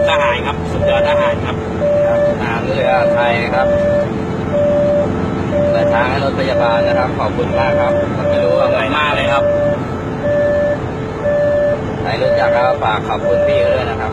ับทหารครับ สุดยอดทหารครับทหารเรือไทยครับเดินทางให้รถพยาบาลนะครับ ขอบคุณมากครับไม่รู้ว่าไงมากเลยครับใครรู้จักก็ฝากขอบคุณพี่ด้วยนะครับ